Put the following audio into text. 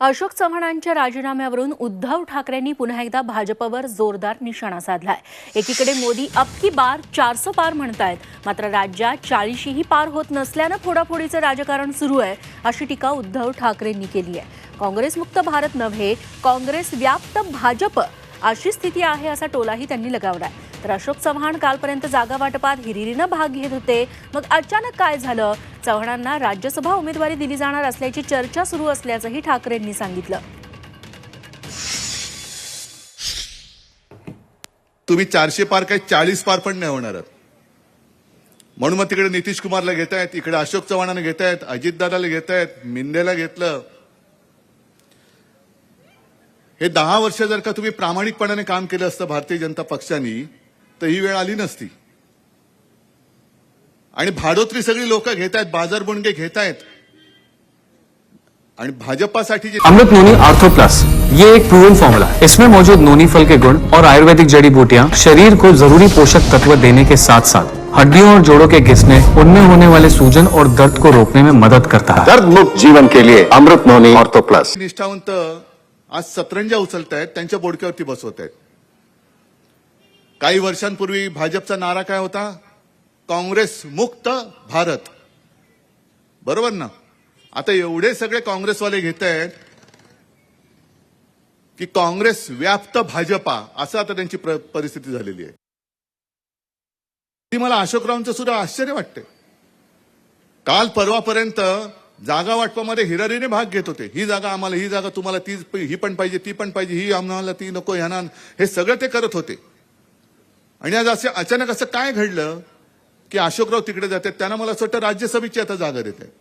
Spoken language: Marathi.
अशोक चव्हाणांच्या राजीनाम्यावरून उद्धव ठाकरेंनी पुन्हा एकदा भाजपवर जोरदार निशाणा साधलाय. एकीकडे मोदी अबकी बार चारसो पार म्हणतायत. मात्र राज्यात चाळीशीही पार होत नसल्यानं फोडाफोडीचं राजकारण सुरू आहे अशी टीका उद्धव ठाकरेंनी केली आहे. काँग्रेसमुक्त भारत नव्हे काँग्रेस व्याप्त भाजप अशी स्थिती आहे असा टोलाही त्यांनी लगावलाय. तर अशोक चव्हाण कालपर्यंत जागा वाटपात हिरिरीनं भाग घेत होते. मग अचानक काय झालं? चव्हाणांना राज्यसभा उमेदवारी दिली जाणार असल्याची चर्चा सुरू असल्याचंही ठाकरेंनी सांगितलं. तुम्ही चारशे पार काय चाळीस पार पण नाही होणार आहात. म्हणून मग तिकडे नितीश कुमारला घेतायत इकडे अशोक चव्हाणांना घेतायत अजितदादाला घेतायत मिंदेला घेतलं. हे दहा वर्ष जर का तुम्ही प्रामाणिकपणाने काम केलं असतं भारतीय जनता पक्षाने तर ही वेळ आली नसती. आणि भाडोत्री सगळी लोक घेत आहेत बाजार बुणगे घेत आहेत आणि भाजपासाठी जे अमृत नोनी आर्थो प्लस. ये एक प्रूवन फॉर्मूला है। इसमें मौजूद नोनी फल के गुण और आयुर्वेदिक जड़ी बूटियाँ शरीर को जरूरी पोषक तत्व देने के साथ साथ हड्डियों और जोड़ों के घिसने उनमें होने वाले सूजन और दर्द को रोकने में मदद करता है। दर्द मुक्त जीवन के लिए अमृत नोनी ऑर्थो प्लस। निष्ठावंत आज सतरंजा उचलत आहेत त्यांच्या बोडक्यावरती बसवत आहेत काही वर्षांपूर्वी भाजपचा नारा काय होता? काँग्रेस मुक्त भारत. बरोबर ना? आता एवढे सगळे काँग्रेसवाले घेत आहेत की काँग्रेस व्याप्त भाजपा असं आता त्यांची परिस्थिती झालेली आहे. ती मला अशोकरावांचं सुद्धा आश्चर्य वाटते काल परवापर्यंत जागा वाटपामध्ये हिरारीने भाग घेत होते. ही जागा आम्हाला ही जागा तुम्हाला ती ही पण पाहिजे ती पण पाहिजे ही आम्हाला ती नको ह्यांना हे सगळं ते करत होते. आणि आज असे अचानक असं काय घडलं? की अशोकराव तिकडे जातात त्यांना मला असं वाटतं राज्यसभेची आता जागा देत आहेत